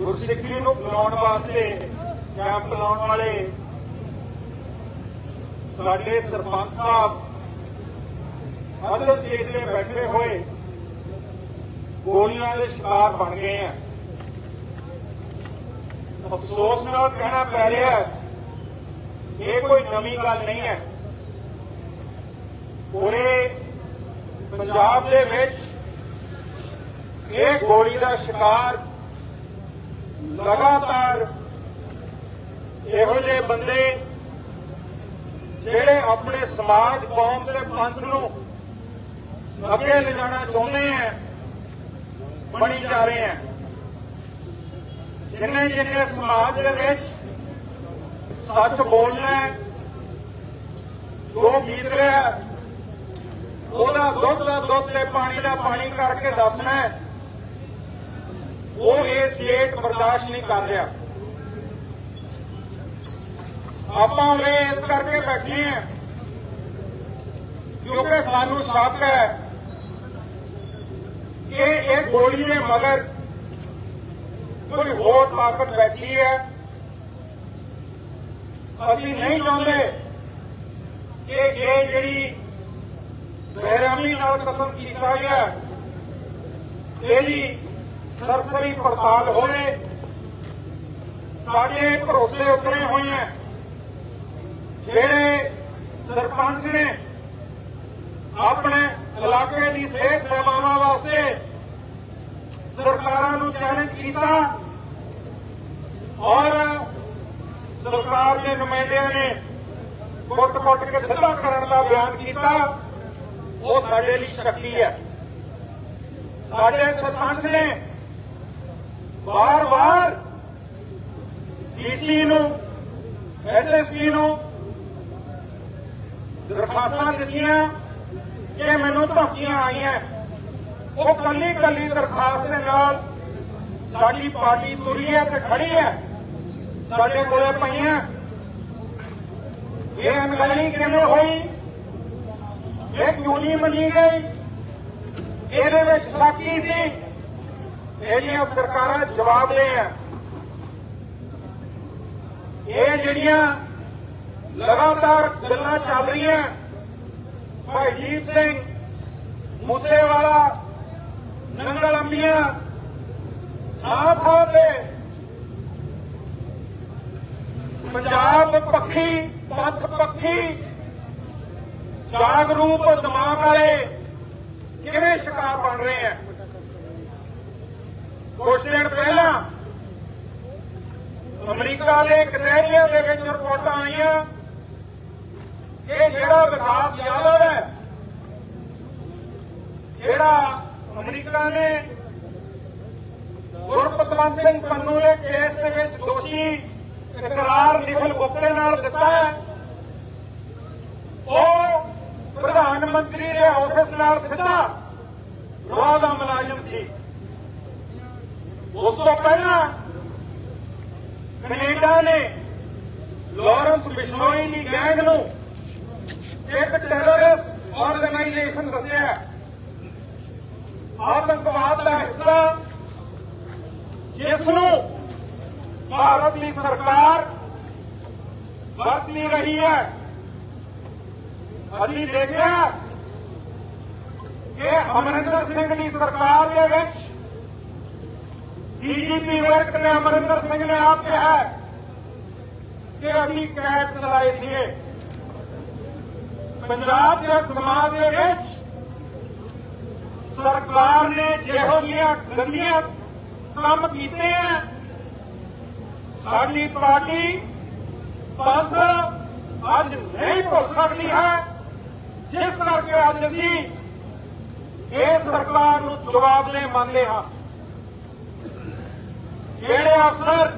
ਗੁਰਸਿੱਖੀ ਨੂੰ ਬੁਲਾਉਣ ਵਾਸਤੇ ਕੈਂਪ ਲਾਉਣ ਵਾਲੇ ਸਾਡੇ ਸਰਪੰਚ ਸਾਹਿਬ ਅਸਲ ਚੀਜ਼ ਤੇ ਬੈਠੇ ਹੋਏ, ਗੋਲੀਆਂ ਦੇ ਸ਼ਿਕਾਰ ਬਣ ਗਏ ਆ। ਅਫਸੋਸ ਨਾਲ ਕਹਿਣਾ ਪੈ ਰਿਹਾ ਇਹ ਕੋਈ ਨਵੀਂ ਗੱਲ ਨਹੀਂ ਹੈ। ਪੂਰੇ ਪੰਜਾਬ ਦੇ ਵਿੱਚ ਇਹ ਗੋਲੀ ਦਾ ਸ਼ਿਕਾਰ ਲਗਾਤਾਰ ਇਹੋ ਜਿਹੇ ਬੰਦੇ ਜਿਹੜੇ ਆਪਣੇ ਸਮਾਜ ਕੌਮ ਤੇ ਪੰਥ ਨੂੰ ਅੱਗੇ ਲਿਜਾਣਾ ਚਾਹੁੰਦੇ ਆ ਬਣੀ ਜਾ ਰਹੇ ਆ। ਜਿੰਨੇ ਜਿੰਨੇ ਸਮਾਜ ਦੇ ਵਿੱਚ ਸੱਚ ਬੋਲਣਾ ਜੋ ਗੀਤ ਰਿਹਾ ਹੈ, ਉਹਦਾ ਦੁੱਧ ਦਾ ਦੁੱਧ ਤੇ ਪਾਣੀ ਦਾ ਪਾਣੀ ਕਰਕੇ ਦੱਸਣਾ ਉਹ ਇਹ ਸਟੇਟ ਬਰਦਾਸ਼ਤ ਨਹੀਂ ਕਰ ਰਿਹਾ। ਆਪਾਂ ਉਰੇ ਇਸ ਕਰਕੇ ਬੈਠੇ ਹਾਂ, ਕਿਉਂਕਿ ਸਾਨੂੰ ਸ਼ੱਕ ਹੈ ਕਿ ਇਹ ਗੋਲੀ ਦੇ ਮਗਰ ਕੋਈ ਹੋਰ ਤਾਕਤ ਬੈਠੀ ਹੈ। ਅਸੀਂ ਨਹੀਂ ਚਾਹੁੰਦੇ ਕਿ ਇਹ ਜਿਹੜੀ ਬੇਰਹਿਮੀ ਨਾਲ ਕਤਲ ਕੀਤਾ ਗਿਆ ਇਹਦੀ ਸਰਸਰੀ ਪੜਤਾਲ ਹੋਵੇ, ਸਾਡੇ ਭਰੋਸੇ ਉਤਰੇ ਹੋਏ ਹੈ। ਜਿਹੜੇ ਸਰਪੰਚ ਨੇ ਆਪਣੇ ਇਲਾਕੇ ਦੀ ਸਿਹਤ ਸੇਵਾਵਾਂ ਵਾਸਤੇ ਸਰਕਾਰਾਂ ਨੂੰ ਚੈਲੰਜ ਕੀਤਾ ਔਰ ਸਰਕਾਰ ਦੇ ਨੁਮਾਇੰਦਿਆਂ ਨੇ ਕੁੱਟ-ਕੁੱਟ ਕੇ ਸਿੱਧਾ ਕਰਨ ਦਾ ਬਿਆਨ ਕੀਤਾ, ਉਹ ਸਾਡੇ ਲਈ ਸ਼ੱਕੀ ਹੈ। ਸਾਡੇ ਸਰਪੰਚ ਨੇ ਵਾਰ-ਵਾਰ ਡੀਸੀ ਨੂੰ ਐਸਐਸਪੀ ਨੂੰ ਦਰਖਾਸਤਾਂ ਦਿੱਤੀਆਂ ਕਿ ਮੈਨੂੰ ਧਮਕੀਆਂ ਆਈਆਂ। ਉਹ ਕੱਲੀ ਕੱਲੀ ਦਰਖਾਸਤ ਦੇ ਨਾਲ ਸਾਡੀ ਪਾਰਟੀ ਤੁਰੀ ਹੈ ਤੇ ਖੜੀ ਹੈ। ਸਾਡੇ ਕੋਲੇ ਪਈਆਂ। ਇਹ ਅਣਗਹਿਲੀ ਕਿਵੇਂ ਹੋਈ? ਇਹ ਕਿਉਂ ਨਹੀਂ ਮੰਨੀ ਗਈ? ਇਹਦੇ ਵਿੱਚ ਸਾਕੀ ਸੀ? ਇਹਦੀਆਂ ਸਰਕਾਰਾਂ ਜਵਾਬ ਦੇ ਆ। ਇਹ ਜਿਹੜੀਆਂ ਲਗਾਤਾਰ ਗੱਲਾਂ ਚੱਲ ਰਹੀਆਂ, ਭਾਈ ਜੀਤ ਸਿੰਘ, ਮੂਸੇਵਾਲਾ, ਨੰਗਲ ਅੰਬੀਆਂ ਥਾਂ ਥਾਂ ਪੰਜਾਬ ਪੱਖੀ ਪੰਥ ਪੱਖੀ, ਜਾਗਰੂਕ ਦਿਮਾਗ ਵਾਲੇ ਕਿਵੇਂ ਸ਼ਿਕਾਰ ਬਣ ਰਹੇ ਆ? ਕੁਝ ਦਿਨ ਪਹਿਲਾਂ ਅਮਰੀਕਾ ਦੇ ਕਚਹਿਰੀਆਂ ਦੇ ਵਿੱਚ ਰਿਪੋਰਟਾਂ ਆਈਆਂ ਕਿ ਜਿਹੜਾ ਵਿਕਾਸ ਯਾਦਵ ਹੈ, ਜਿਹੜਾ ਅਮਰੀਕਾ ਨੇ ਗੁਰਪਤਵੰਤ ਸਿੰਘ ਪੰਨੂ ਦੇ ਕੇਸ ਦੇ ਵਿੱਚ ਦੋਸ਼ੀ ਇਕਰਾਰ ਨਿਖਲ ਗੁਪਤੇ ਨਾਲ ਦਿੱਤਾ ਹੈ, ਉਹ ਪ੍ਰਧਾਨ ਮੰਤਰੀ ਦੇ ਆਫਿਸ ਨਾਲ ਸਿੱਧਾ ਰਾਹ ਦਾ ਮੁਲਾਜ਼ਮ ਸੀ। ਉਸ ਤੋਂ ਪਹਿਲਾਂ ਕੈਨੇਡਾ ਨੇ ਲਾਰੈਂਸ ਬਿਸ਼ਨੋਈ ਦੀ ਗੈਂਗ ਨੂੰ ਇੱਕ ਟੈਰਰਿਸਟ ਆਰਗੇਨਾਈਜੇਸ਼ਨ ਦੱਸਿਆ ਹੈ। ਆਤੰਕਵਾਦ ਦਾ ਹਿੱਸਾ ਜਿਸ ਨੂੰ ਭਾਰਤ ਦੀ ਸਰਕਾਰ ਵਰਤੀ ਰਹੀ ਹੈ ਅਸੀਂ ਦੇਖਿਆ ਕਿ ਅਮਰਿੰਦਰ ਸਿੰਘ ਦੀ ਸਰਕਾਰ ਦੇ ਵਿੱਚ ਡੀਜੀਪੀ ਵਰਕ ਨੇ ਅਮਰਿੰਦਰ ਸਿੰਘ ਨੇ ਆਪ ਕਿਹਾ ਕਿ ਅਸੀਂ ਕੈਦ ਚਲਾਏ ਸੀਗੇ। ਪੰਜਾਬ ਦੇ ਸਮਾਜ ਦੇ ਵਿੱਚ ਸਰਕਾਰ ਨੇ ਜਿਹੋ ਜਿਹੀਆਂ ਗੰਦੀਆਂ ਕੰਮ ਕੀਤੇ ਆ, ਸਾਡੀ ਪਾਰਟੀ ਪੰਥ ਅੱਜ ਨਹੀਂ ਭੁੱਲ ਸਕਦੀ ਹੈ। ਜਿਸ ਕਰਕੇ ਅੱਜ ਅਸੀਂ ਇਹ ਸਰਕਾਰ ਨੂੰ ਜਵਾਬ ਦੇ ਮੰਨਦੇ ਹਾਂ। ਜਿਹੜੇ ਅਫਸਰ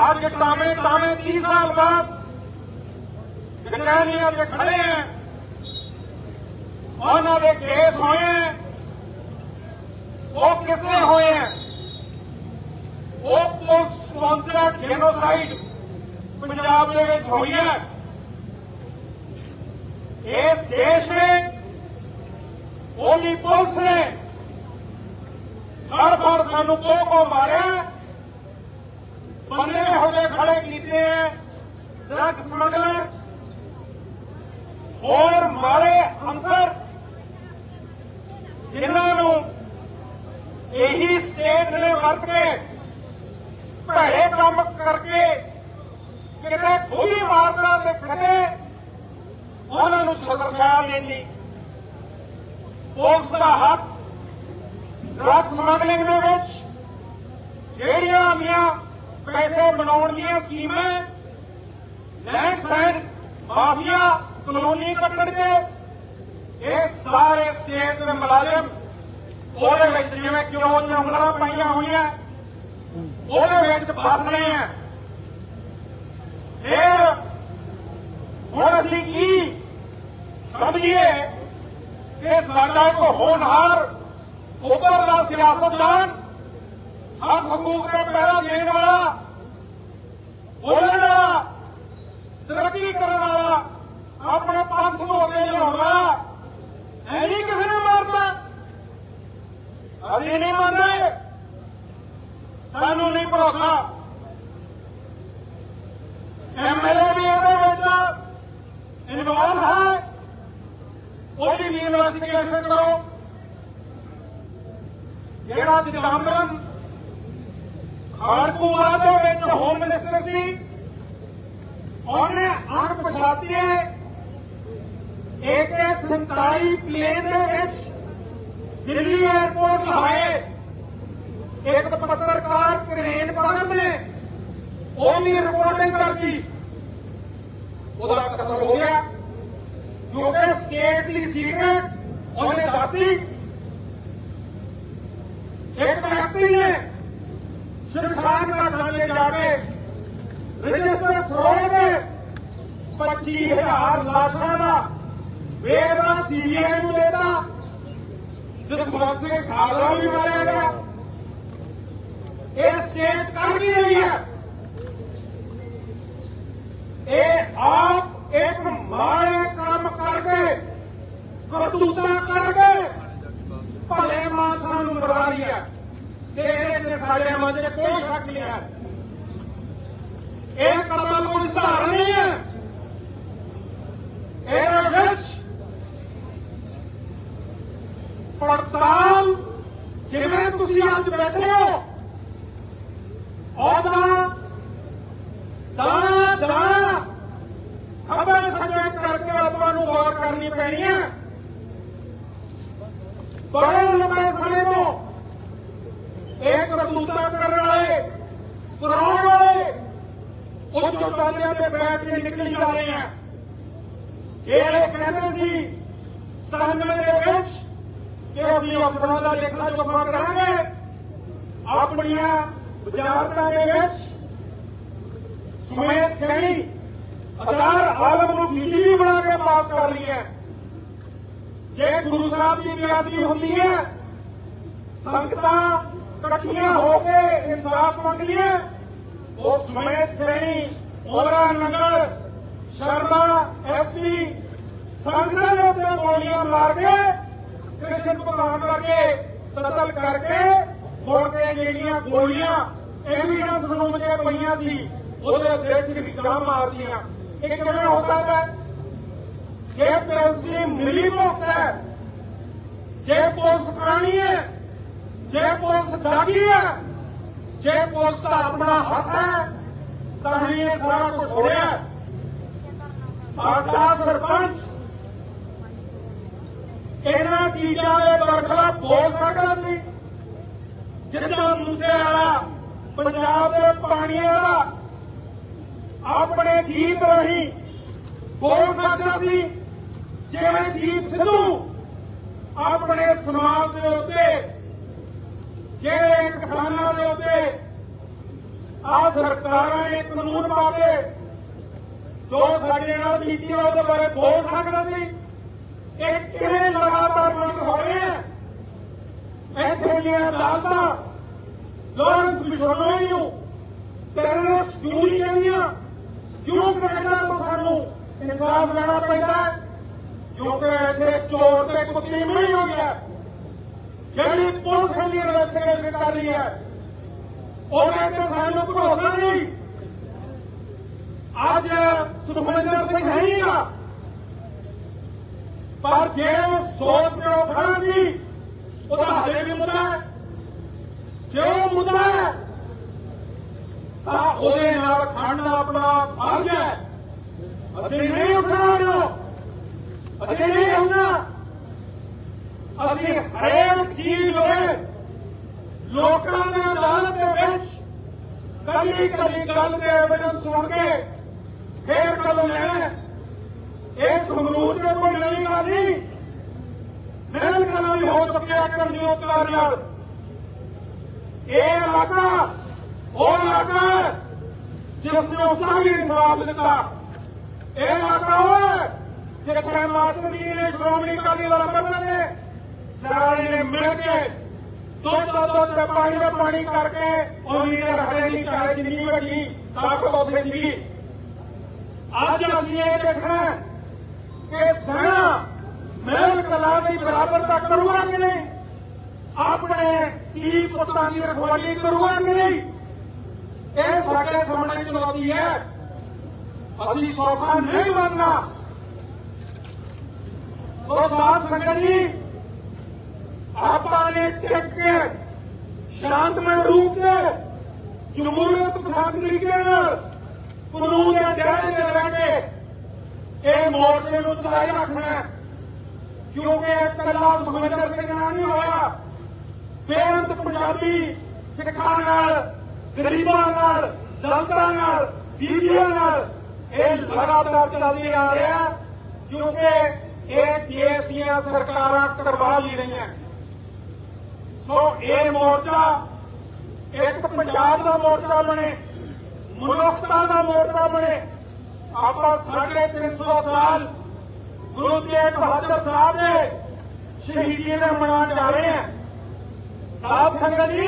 ਅੱਜ ਟਾਵੇਂ ਟਾਵੇਂ 30 ਸਾਲ ਬਾਅਦ ਕਚਹਿਰੀਆਂ ਤੇ ਖੜੇ ਹੈ ਉਹਨਾਂ ਦੇ ਕੇਸ ਹੋਏ ਹੈ ਉਹ ਕਿਸੇ ਹੋਏ ਹੈ ਉਹ ਪੁਲਿਸ ਸਪਾਂਸਰਡ ਜੈਨੋਸਾਈਡ ਪੰਜਾਬ ਦੇ ਵਿੱਚ ਹੋਈ ਹੈ ਇਸ ਦੇਸ਼ ਨੇ ਉਹਦੀ ਪੁਲਿਸ ਨੇ ਹਰ ਵਾਰ ਸਾਨੂੰ ਕੋ ਕੋ ਮਾਰਿਆ ਬੰਦੇ ਹੋ ਖੜੇ ਕੀਤੇ ਐ। Drug smuggler. ਹੋਰ ਮਾਰੇ ਅੰਸਰ। ਜਿਨ੍ਹਾਂ ਨੂੰ ਇਹੀ ਸਟੇਟ ਨੇ ਵਰਤ ਕੇ ਭੈੜੇ ਕੰਮ ਕਰਕੇ ਕਿਤੇ ਖੋਈ ਮਾਰਦਾ ਤੇ ਖੜੇ ਉਹਨਾਂ ਨੂੰ ਛਤਰ ਛਾਇਆ ਦੇਣ ਲਈ ਉਸ ਦਾ ਹੱਕ ਡਰੱਗ ਸਮਗਲਿੰਗ ਦੇ ਵਿੱਚ ਜਿਹੜੀਆਂ ਆਉਂਦੀਆਂ ਪੈਸੇ ਬਣਾਉਣ ਦੀਆਂ ਸਕੀਮਾਂ ਲੈਂਡ ਸਾਈਡ ਮਾਫੀਆ, ਕਲੋਨੀ ਕੱਟਣ ਦੇ, ਇਹ ਸਾਰੇ ਸਟੇਟ ਦੇ ਮੁਲਾਜ਼ਮ ਉਹਦੇ ਵਿੱਚ ਜਿਵੇਂ ਕਿਉਂ ਦੀਆਂ ਉਂਗਲਾਂ ਪਾਈਆਂ ਹੋਈਆਂ, ਉਹਦੇ ਵਿੱਚ ਫਸ ਰਹੇ ਆ। ਫਿਰ ਹੁਣ ਅਸੀਂ ਕੀ ਸਮਝੀਏ ਕਿ ਸਾਡਾ ਇੱਕ ਹੋਣਹਾਰ ਉੱਪਰਲਾ ਸਿਆਸਤਦਾਨ ਹਰ ਹਕੂਕ ਦੇ ਪਹਿਰਾ ਦੇਣ ਵਾਲਾ, ਬੋਲਣ ਵਾਲਾ ਤਰੱਕੀ ਕਰਨ ਵਾਲਾ, ਆਪਣੇ ਪੰਥ ਨੂੰ ਅੱਗੇ ਲਿਆਉਣ ਵਾਲਾ, ਐ ਨਹੀਂ ਕਿਸੇ ਨੇ ਮਾਰਦਾ ਅਸੀਂ ਨਹੀਂ ਮੰਨਦੇ। ਸਾਨੂੰ ਨਹੀਂ ਭਰੋਸਾ। ਐਮਐਲਏ ਵੀ ਇਹਦੇ ਵਿੱਚ ਇਨਵੋਲਵ ਹੈ। ਉਹਦੀ ਵੀ ਇਨਵੈਸਟੀਗੇਸ਼ਨ ਕਰੋ। ਜਿਹੜਾ ਚਿਦੰਬਰਮ ਖਾੜਕੂਵਾਲਾ ਦੇ ਵਿੱਚ ਹੋਮ ਮਿਨਿਸਟਰ ਸੀ, ਉਹਨੇ ਅਣ ਪਛਾਤੇ। ਇੱਕ 47 ਪਲੇਨ ਦੇ ਵਿੱਚ ਦਿੱਲੀ 에ਅਰਪੋਰਟ ਲਾਏ ਇੱਕ ਪੱਤਰਕਾਰ ਕਰੇਨ ਪਕੜ ਨੇ ਉਹਦੀ ਰਿਪੋਰਟਿੰਗ ਕਰਦੀ ਉਹਦਾ ਕਤਲ ਹੋ ਗਿਆ। ਕਿਉਂਕਿ ਸਟੇਟ ਦੀ ਸੀਕ੍ਰੇਟ ਉਹਨੇ ਦੱਸਦੀ ਇੱਕ ਵਿਅਕਤੀ ਨੇ ਸ਼ਮਸ਼ਾਨ ਘਾਟਾਂ ਦੇ ਜਾ ਕੇ ਰਜਿਸਟਰ ਫਰੋੜ ਕੇ 25000 ਲਾਸ਼ਾਂ ਦਾ ਵੇਰਵਾ ਸੀਬੀਆਈ ਨੂੰ ਦੇਤਾ। ਜਸਵੰਤ ਸਿੰਘ ਖਾਲਸਾ ਵੀ ਮਾਰਿਆ ਗਿਆ। ਇਹ ਸਟੇਟ ਕਰ ਵੀ ਰਹੀ ਹੈ। ਇਹ ਆਪ ਇੱਕ ਮਾੜੇ ਕੰਮ ਕਰਕੇ, ਕਰਤੂਤਾਂ ਕਰਕੇ ਭਲੇ ਮਾਨਸਾਂ ਨੂੰ ਮਰਵਾ ਰਹੀ ਹੈ। ਤੇ ਇਹਦੇ ਤੇ ਸਾਡੇ ਮਨ 'ਚ ਕੋਈ ਸ਼ੱਕ ਨਹੀਂ ਹੈ। ਇਹ ਕਤਲ ਕੋਈ ਸਧਾਰਨ ਨਹੀਂ ਹੈ। ਇਹਦੇ ਵਿੱਚ ਪੜਤਾਲ, ਜਿਵੇਂ ਤੁਸੀਂ ਅੱਜ ਬੈਠੇ ਹੋ ਉਹਦਾ ਦਾਣਾ ਦਾਣਾ ਖਬਰ ਸੱਜੇ ਕਰਕੇ ਆਪਾਂ ਨੂੰ ਗੌਰ ਕਰਨੀ ਪੈਣੀ ਹੈ। ਬੜੇ ਲੰਬੇ ਸਮੇਂ ਇਹ ਕਰਤੂਤਾ ਕਰਨ ਵਾਲੇ, ਕਰਾਉਣ ਵਾਲੇ ਉੱਚ ਉਤਾਰਿਆਂ ਤੇ ਬੈਠ ਕੇ ਨਿਕਲੀ ਜਾ ਰਹੇ ਆ। ਜਿਹੜੇ ਕਹਿੰਦੇ ਸੀ 97 ਦੇ ਵਿੱਚ ਕਿ ਅਸੀਂ ਅਫਸਰਾਂ ਦਾ ਲੇਖਾ ਜੋਖਾ ਕਰਾਂਗੇ, ਆਪਣੀਆਂ ਵਜ਼ਾਰਤਾਂ ਦੇ ਵਿੱਚ ਸੁਮੇਧ ਸੈਣੀ ਅਜ਼ਾਰ ਆਲਮ ਨੂੰ ਬਿਜਲੀ ਬਣਾ ਕੇ ਪਾਸ ਕਰ ਲਈ ਹੈ। ਜੇ ਗੁਰੂ ਸਾਹਿਬ ਦੀ ਬੇਅਦਬੀ ਹੁੰਦੀ ਹੈ, ਸੰਗਤਾਂ ਇਕੱਠੀਆਂ ਹੋ ਕੇ ਇਨਸਾਫ ਮੰਗਦੀਆਂ ਉਹ ਸੁਮੇਧ ਸੈਣੀ ਉਹਰਾ ਨਗਰ, ਸ਼ਰਮਾ ਐਸਪੀ ਸੰਗਤਾਂ ਦੇ ਉੱਤੇ ਗੋਲੀਆਂ ਮਾਰ ਕੇ ਕ੍ਰਿਸ਼ਨ ਭਗਵਾਨ ਵਰਗੇ ਕਤਲ ਕਰਕੇ ਮੁੜ ਕੇ ਜਿਹੜੀਆਂ ਗੋਲੀਆਂ ਐਵੀਡੈਂਸ ਰੂਮ 'ਚ ਪਈਆਂ ਸੀ, ਉਹਦੇ ਉੱਤੇ ਛਿੜਕਾਂ ਮਾਰਦੀਆਂ ਇਹ ਕਿਵੇਂ ਹੋ ਸਕਦਾ ਹੈ? ਜੇ ਪੁਲਿਸ ਦੀ ਮਿਲੀ ਭੁਗਤ ਹੈ, ਜੇ ਪੁਲਿਸ ਪੁਰਾਣੀ ਹੈ ਜੇ ਪੁਲਿਸ ਦਾਗੀ ਹੈ, ਜੇ ਪੁਲਿਸ ਦਾ ਆਪਣਾ ਹੱਥ ਹੈ, ਤਾਂ ਹੀ ਇਹ ਸਾਰਾ ਕੁਝ ਹੋ ਰਿਹਾ ਸਾਡਾ ਸਰਪੰਚ ਇਹਨਾਂ ਚੀਜ਼ਾਂ ਦੇ ਬਰਖਲਾਫ ਬੋਲ ਸਕਦਾ ਸੀ। ਜਿੱਦਾਂ ਮੂਸੇ ਵਾਲਾ ਪੰਜਾਬ ਦੇ ਪਾਣੀ ਵਾਲਾ ਆਪਣੇ ਗੀਤ ਰਾਹੀਂ ਬੋਲ ਸਕਦਾ ਸੀ, ਜਿਵੇਂ ਦੀਪ ਸਿੱਧੂ ਆਪਣੇ ਸਮਾਜ ਦੇ ਉੱਤੇ ਜਿਹੜੇ ਕਿਸਾਨਾਂ ਦੇ ਉੱਤੇ ਆ ਸਰਕਾਰਾਂ ਨੇ ਕਾਨੂੰਨ ਪਾ ਕੇ ਜੋ ਸਾਡੇ ਨਾਲ ਬੀਤੀ ਉਹਦੇ ਬਾਰੇ ਬੋਲ ਸਕਦਾ ਸੀ, ਇਹ ਕਿਵੇਂ ਲਗਾਤਾਰ ਬੰਦ ਹੋ ਰਹੇ ਆ ਇੱਥੇ ਦੀਆਂ ਅਦਾਲਤਾਂ ਲਾਰੈਂਸ ਬਿਸ਼ਨੋਈ ਨੂੰ ਟੈਰਰਿਸਟ ਕਿਉਂ ਨਹੀਂ ਕਹਿੰਦੀਆਂ ਕਿਉਂ ਕੈਨੇਡਾ ਤੋਂ ਸਾਨੂੰ ਇਨਸਾਫ ਲੈਣਾ ਪੈਂਦਾ? ਕਿਉਂਕਿ ਇੱਥੇ ਚੋਰ ਤੇ ਕੁੱਤੀ ਨਹੀਂ ਹੋ ਗਿਆ। ਜਿਹੜੀ ਪੁਲਿਸ ਦੀ ਇਨਵੈਸਟੀਗੇਸ਼ਨ ਕਰ ਰਹੀ ਹੈ, ਉਹਦੇ ਤੇ ਸਾਨੂੰ ਭਰੋਸਾ ਨਹੀਂ। ਅੱਜ ਸੁਖਮੰਦਰ ਸਿੰਘ ਹੈ ਨਹੀਂ ਪਰ ਜੇ ਸੋਚ ਕੇ ਉਹ ਖੜਾ ਸੀ, ਉਹਦਾ ਹਲੇ ਵੀ ਮੁੱਦਾ ਹੈ। ਜੇ ਉਹ ਮੁੱਦਾ ਹੈ, ਤਾਂ ਉਹਦੇ ਨਾਲ ਖੜਨਾ ਆਪਣਾ ਫਰਜ਼ ਹੈ। ਅਸੀਂ ਨਹੀਂ ਉੱਠਣਾ ਅਸੀਂ ਨਹੀਂ ਹੋਣਾ ਅਸੀਂ ਹਰੇਕ ਚੀਜ਼ ਲੋਏ ਲੋਕਾਂ ਦੇ ਅਦਾਲਤ ਦੇ ਵਿੱਚ ਕੱਲੀ ਕੱਲੀ ਗੱਲ ਦੇ ਐਵੀਡੈਂਸ ਸੁਣ ਕੇ ਫੇਰ ਕਦੋਂ ਲੈਣਾ ਇਹ ਸੰਗਰੂਰ ਦੇ ਕੋਈ ਨਵੀਂ ਗੱਲ ਨਹੀਂ। ਮਿਹਨਤ ਕਰਨਾ ਵੀ ਹੋ ਚੁੱਕਿਆ ਕਰਮਯੋਗ ਨਾਲ। ਇਹ ਇਲਾਕਾ ਉਹ ਇਲਾਕਾ ਹੈ ਜਿਸ ਨੇ ਉਸ ਦਾ ਵੀ ਇਨਸਾਫ ਦਿੱਤਾ। ਇਹ ਇਲਾਕਾ ਉਹ ਹੈ ਜਿੱਥੇ ਮਾਸਟਰ ਜੀ ਨੇ ਸ਼੍ਰੋਮਣੀ ਅਕਾਲੀ ਦਲ ਅੰਮ੍ਰਿਤਸਰ ਨੇ ਸਾਰੇ ਨੇ ਮਿਲ ਕੇ ਦੁੱਧ ਦਾ ਦੁੱਧ ਤੇ ਪਾਣੀ ਦਾ ਪਾਣੀ ਕਰਕੇ ਉਮੀਦ ਰੱਖਦੇ ਨਹੀਂ ਚਾਹੇ ਜਿੰਨੀ ਵੱਡੀ ਤਾਕਤ ਉੱਥੇ ਸੀਗੀ। ਅੱਜ ਅਸੀਂ ਇਹ ਦੇਖਣਾ ਕਿ ਸੈਨਾ ਮਹਿਲ ਕਲਾ ਦੀ ਬਰਾਬਰਤਾ ਕਰੂਗਾ ਕਿ ਨਹੀਂ? ਆਪਣੇ ਧੀ ਪੁੱਤਾਂ ਦੀ ਰਖਵਾਲੀ ਕਰੂਗਾ ਕਿ ਨਹੀਂ? ਇਹ ਸਾਡੇ ਸਾਹਮਣੇ ਚੁਣੌਤੀ ਹੈ। ਅਸੀਂ ਸੌਖਾ ਨਹੀਂ ਮੰਨਣਾ ਸੋ ਸਾਧ ਸੰਗਤ ਜੀ ਆਪਾਂ ਨੇ ਟਿਕ ਕੇ, ਸ਼ਾਂਤਮਈ ਰੂਪ ਤੇ ਜਮਹੂਰੀਅਤ ਪਸੰਦ ਤਰੀਕੇ ਨਾਲ ਕਾਨੂੰਨ ਦੇ ਦਾਇਰੇ ਦੇ ਰਹਿ ਕੇ ਇਹ ਮੋਰਚੇ ਨੂੰ ਚਲਾਈ ਰੱਖਣਾ ਹੈ। ਕਿਉਂਕਿ ਇਕੱਲਾ ਸੁਖਮੰਦਰ ਸਿੰਘ ਨਾਲ ਨਹੀਂ ਹੋਇਆ। ਬੇਅੰਤ ਪੰਜਾਬੀ ਸਿੱਖਾਂ ਨਾਲ, ਗਰੀਬਾਂ ਨਾਲ, ਦਲਿਤਾਂ ਨਾਲ, ਬੀਬੀਆਂ ਨਾਲ ਇਹ ਲਗਾਤਾਰ ਚੱਲਦੀ ਆ ਰਿਹਾ ਕਿਉਂਕਿ ਇਹ ਦੇਸ਼ ਦੀਆਂ ਸਰਕਾਰਾਂ ਕਰਵਾ ਲਈ ਰਹੀਆਂ। ਸੋ ਇਹ ਮੋਰਚਾ ਇੱਕ ਪੰਜਾਬ ਦਾ ਮੋਰਚਾ ਬਣੇ, ਮਨੁੱਖਤਾ ਦਾ ਮੋਰਚਾ ਬਣੇ। ਆਪਾਂ ਸਾਢੇ 300 ਸਾਲ ਗੁਰੂ ਤੇਗ ਬਹਾਦਰ ਸਾਹਿਬ ਦੇ ਸ਼ਹੀਦੀ ਦੇ ਮਨਾਉਣ ਜਾ ਰਹੇ ਹਾਂ। ਸਾਧ ਸੰਗਤ ਜੀ,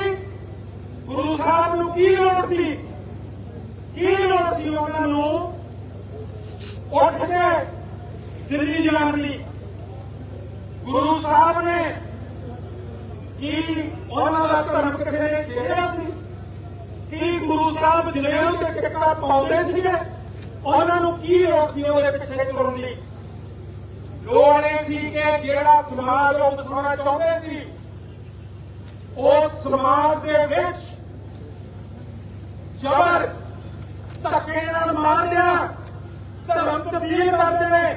ਗੁਰੂ ਸਾਹਿਬ ਨੂੰ ਕੀ ਲੋੜ ਸੀ? ਕੀ ਲੋੜ ਸੀ ਉਹਨਾਂ ਨੂੰ ਉੱਠ ਕੇ ਦਿੱਲੀ ਜਾਣ ਦੀ? ਗੁਰੂ ਸਾਹਿਬ ਨੇ ਕੀ ਉਹਨਾਂ ਦਾ ਧਰਮ ਕਿਸੇ ਨੇ ਛੇੜਿਆ ਸੀ? ਕੀ ਗੁਰੂ ਸਾਹਿਬ ਜਨੇਊ ਤੇ ਟਿੱਕਾ ਪਾਉਂਦੇ ਸੀਗੇ? ਉਹਨਾਂ ਨੂੰ ਕੀ ਲੋੜ ਸੀ ਉਹਦੇ ਪਿੱਛੇ ਤੁਰਨ ਦੀ? ਲੋੜ ਇਹ ਸੀ ਕਿ ਜਿਹੜਾ ਸਮਾਜ ਉਹ ਵਸਾਉਣਾ ਚਾਹੁੰਦੇ ਸੀ ਉਸ ਸਮਾਜ ਦੇ ਵਿੱਚ ਜ਼ਬਰ ਧੱਕੇ ਨਾਲ ਮਾਰਿਆ, ਧਰਮ ਤਬਦੀਲ ਕਰਦੇ ਨੇ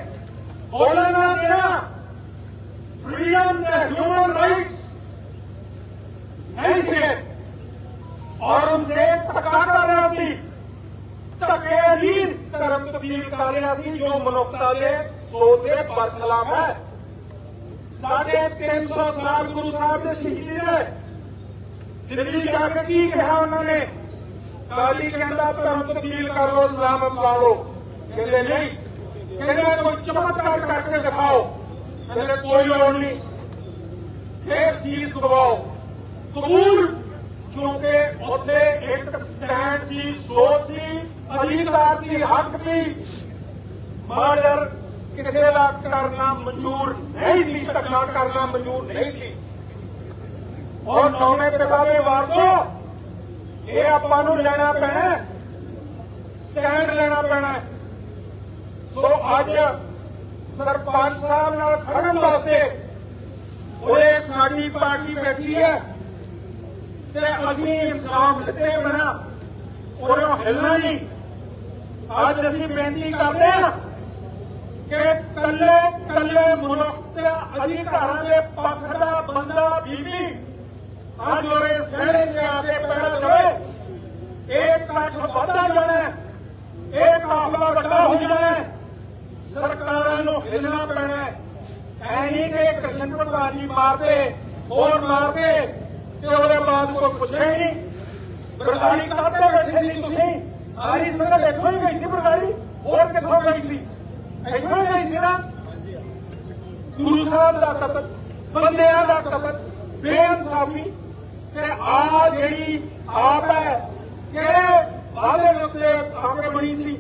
ਉਹਨਾਂ ਨਾਲ ਜਿਹੜਾ ਫ੍ਰੀडम ਤੇ ਹਿਊਮਨ ਰਾਈਟਸ ਨਹੀਂ ਸੀਗੇ ਔਰੰਗਜ਼ੇਬ ਧੱਕਾ ਕਰ ਰਿਹਾ ਸੀ। ਧੱਕੇ ਅਧੀਨ ਧਰਮ ਤਬਦੀਲ ਕਰ ਰਿਹਾ ਸੀ, ਜੋ ਮਨੁੱਖਤਾ ਦੇ ਸੋਚ ਦੇ ਬਰਖਲਾਫ ਹੈ। ਸਾਡੇ 300 ਸਾਲ ਗੁਰੂ ਸਾਹਿਬ ਦੇ ਸ਼ਹੀਦੀ ਦੇ ਦਿੱਲੀ ਜਾ ਕੇ ਕੀ ਕਿਹਾ ਉਹਨਾਂ ਨੇ? ਕਾਲੀ ਕਹਿੰਦਾ ਧਰਮ ਤਬਦੀਲ ਕਰ ਲੋ ਇਸਲਾਮ ਅਪਣਾ ਲਓ। ਕਹਿੰਦੇ ਨਹੀਂ। ਕਹਿੰਦੇ ਕੋਈ ਚਮਤਕਾਰ ਕਰਕੇ ਦਿਖਾਓ। ਕਹਿੰਦੇ ਕੋਈ ਲੋੜ ਨਹੀਂ। ਫੇਰ ਸੀਸ ਦਬਾਓ। ਕਬੂਲ, ਕਿਉਂਕਿ ਉੱਥੇ ਇੱਕ ਸਟੈਂਡ ਸੀ, ਸੋਚ ਸੀ, ਅਧਿਕਾਰ ਸੀ, ਹੱਕ ਸੀ। ਮਗਰ ਕਿਸੇ ਦਾ ਕਰਨਾ ਮਨਜ਼ੂਰ ਨਹੀਂ ਸੀ ਧੱਕਾ ਕਰਨਾ ਮਨਜ਼ੂਰ ਨਹੀਂ ਸੀ। ਔਰ ਨੌਵੇਂ ਪਿਤਾਵੇ ਵਾਸੋ ਇਹ ਆਪਾਂ ਨੂੰ ਲੈਣਾ ਪੈਣਾ ਸਟੈਂਡ ਲੈਣਾ ਪੈਣਾ ਸੋ ਅੱਜ ਸਰਪੰਚ ਸਾਹਿਬ ਨਾਲ ਖੜਨ ਵਾਸਤੇ ਉਹਦੇ ਸਾਡੀ ਪਾਰਟੀ ਬੈਠੀ ਹੈ। ਤੇ ਅਸੀਂ ਇਨਸਾਫ ਦਿੱਤੇ ਬਣਾ ਉਹਨੂੰ ਹਿੱਲਣਾ ਨਹੀਂ। ਅੱਜ ਅਸੀਂ ਬੇਨਤੀ ਕਰਦੇ ਹਾਂ ਕਿ ਕੱਲੇ ਕੱਲੇ ਮਨੁੱਖ ਤੇ ਅਧਿਕਾਰਾਂ ਦੇ ਪੱਖ ਦਾ ਬੰਦਾ ਬੀਬੀ ਅੱਜ ਉਹਦੇ ਸਹਿਣੇ ਦੇ ਆ ਪੈਰ ਦੇਵੇ ਇਹ ਕੱਠ ਵੱਧਦਾ ਜਾਣਾ ਇਹ ਕਾਫਲਾ ਵੱਡਾ ਹੋ ਜਾਣਾ ਸਰਕਾਰਾਂ ਨੂੰ ਹਿੱਲਣਾ ਪੈਣਾ ਹੈ। ਐ ਨਹੀਂ ਕਿ ਕ੍ਰਿਸ਼ਨ ਪ੍ਰਧਾਨ ਜੀ ਮਾਰਦੇ, ਹੋਰ ਮਾਰਦੇ। ਤੇ ਉਹਦੇ ਬਾਅਦ ਕੋਈ ਪੁੱਛਿਆ ਹੀ ਨਹੀਂ। ਬਰਦਾਰੀ ਕਾਹਤੇ ਬੈਠੇ ਸੀ ਤੁਸੀਂ। ਸਾਰੀ ਸੰਗਤ ਇੱਥੋਂ ਹੀ ਗਈ ਸੀ ਬਰਦਾਰੀ ਹੋਰ ਕਿੱਥੋਂ ਗਈ ਸੀ? ਇੱਥੋਂ ਹੀ ਗਈ ਸੀ ਨਾ। ਗੁਰੂ ਸਾਹਿਬ ਦਾ ਕਤਲ, ਬੰਦਿਆਂ ਦਾ ਕਤਲ, ਬੇਇਨਸਾਫੀ ਤੇ ਆ ਜਿਹੜੀ ਆਪ ਹੈ, ਕਿਹੜੇ ਵਾਅਦੇ ਉੱਤੇ ਆਪੇ ਬਣੀ ਸੀ?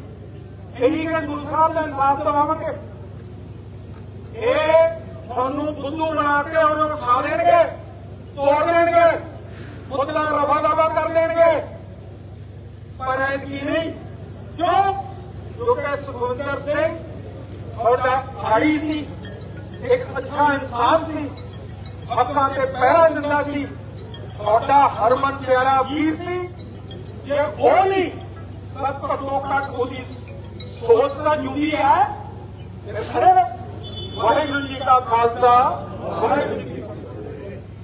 ਇਹੀ ਕਿ ਗੁਰੂ ਸਾਹਿਬ ਦਾ ਇਨਸਾਫ ਦਵਾਵਾਂਗੇ। ਇਹ ਤੁਹਾਨੂੰ ਬੁੱਧੂ ਬਣਾ ਕੇ ਉਹਨੂੰ ਖਾ ਦੇਣਗੇ। ਤੋੜ ਦੇਣਗੇ। ਮੁੱਦਲਾ ਰਫਾ ਦਫਾ ਕਰ ਦੇਣਗੇ ਪਰ ਇਹ ਕੀ ਨਹੀਂ? ਕਿਉਂ? ਕਿਉਂਕਿ ਸੁਖਵਿੰਦਰ ਸਿੰਘ ਤੁਹਾਡਾ ਆੜੀ ਸੀ, ਇੱਕ ਅੱਛਾ ਇਨਸਾਨ ਸੀ। ਹੱਕਾਂ ਤੇ ਪਹਿਰਾ ਦਿੰਦਾ ਸੀ। ਤੁਹਾਡਾ ਹਰਮਨ ਪਿਆਰਾ ਵੀਰ ਸੀ। ਜੇ ਉਹ ਨਹੀਂ, ਤਾਂ ਘੱਟੋ ਘੱਟ ਉਹਦੀ ਸੋਚ ਤਾਂ ਜੁਦੀ ਹੈ। ਤੇ ਵਾਹਿਗੁਰੂ ਜੀ ਕਾ ਖਾਲਸਾ, ਵਾਹਿਗੁਰੂ ਜੀ